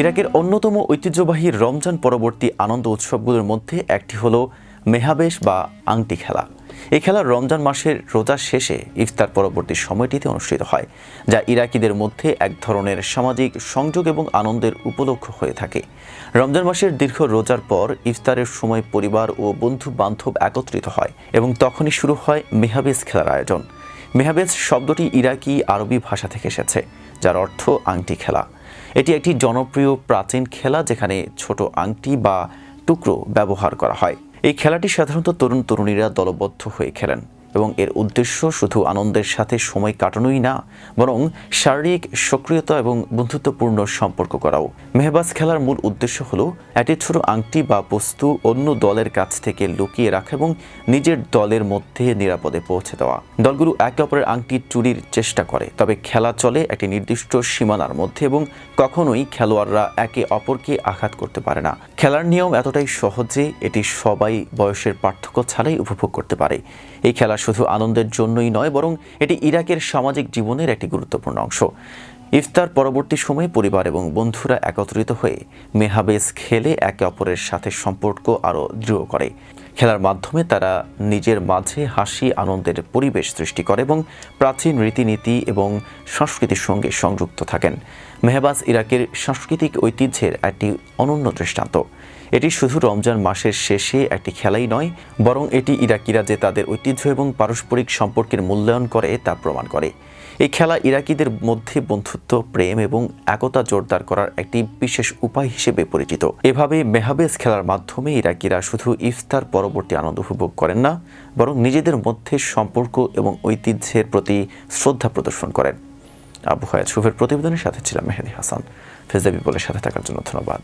ইরাকের অন্যতম ঐতিহ্যবাহী রমজান পরবর্তী আনন্দ উৎসবগুলোর মধ্যে একটি হলো মেহাবেশ বা আংটি খেলা। এই খেলা রমজান মাসের রোজার শেষে ইফতার পরবর্তী সময়টিতে অনুষ্ঠিত হয়, যা ইরাকিদের মধ্যে এক ধরনের সামাজিক সংযোগ এবং আনন্দের উপলক্ষ হয়ে থাকে। রমজান মাসের দীর্ঘ রোজার পর ইফতারের সময় পরিবার ও বন্ধু বান্ধব একত্রিত হয় এবং তখনই শুরু হয় মেহাবেজ খেলার আয়োজন। মেহাবেজ শব্দটি ইরাকি আরবি ভাষা থেকে এসেছে, যার অর্থ আংটি খেলা। এটি একটি জনপ্রিয় প্রাচীন খেলা যেখানে ছোট আংটি বা টুকরো ব্যবহার করা হয়। এই খেলাটি সাধারণত তরুণ তরুণীরা দলবদ্ধ হয়ে খেলেন। এবং এর উদ্দেশ্য শুধু আনন্দের সাথে সময় কাটানোই না, বরং শারীরিক সক্রিয়তা এবং বন্ধুত্বপূর্ণ সম্পর্ক করাও। মেহবাজ খেলার মূল উদ্দেশ্য হলো একটি ছোট আংটি বা বস্তু অন্য দলের কাছ থেকে লুকিয়ে রাখা এবং নিজের দলের মধ্যে নিরাপদে পৌঁছে দেওয়া। দলগুলো একে অপরের আংটি চুরির চেষ্টা করে, তবে খেলা চলে একটি নির্দিষ্ট সীমানার মধ্যে এবং কখনোই খেলোয়াড়রা একে অপরকে আঘাত করতে পারে না। খেলার নিয়ম এতটাই সহজ যে এটি সবাই বয়সের পার্থক্য ছাড়াই উপভোগ করতে পারে। এই খেলা শুধু আনন্দের জন্যই নয়, বরং এটি ইরাকের সামাজিক জীবনের একটি গুরুত্বপূর্ণ অংশ। ইফতার পরবর্তী সময়ে পরিবার এবং বন্ধুরা একত্রিত হয়ে মেহাবেজ খেলে একে অপরের সাথে সম্পর্ক আরও দৃঢ় করে। খেলার মাধ্যমে তারা নিজের মাঝে হাসি, আনন্দের পরিবেশ সৃষ্টি করে এবং প্রাচীন রীতিনীতি এবং সংস্কৃতির সঙ্গে সংযুক্ত থাকেন। মেহবাজ ইরাকের সাংস্কৃতিক ঐতিহ্যের একটি অনন্য দৃষ্টান্ত। এটি শুধু রমজান মাসের শেষে একটি খেলাই নয়, বরং এটি ইরাকিরা যে তাদের ঐতিহ্য এবং পারস্পরিক সম্পর্কের মূল্যায়ন করে তা প্রমাণ করে। এই খেলা ইরাকিদের মধ্যে বন্ধুত্ব, প্রেম এবং একতা জোরদার করার একটি বিশেষ উপায় হিসেবে পরিচিত। এভাবে মেহাবেজ খেলার মাধ্যমে ইরাকিরা শুধু ইফতার পরবর্তী আনন্দ উপভোগ করেন না, বরং নিজেদের মধ্যে সম্পর্ক এবং ঐতিহ্যের প্রতি শ্রদ্ধা প্রদর্শন করেন। আবু হায়াত শুভের প্রতিবেদনের সাথে ছিলাম মেহেদি হাসান। ফেজাবি বলে সাথে থাকার জন্য ধন্যবাদ।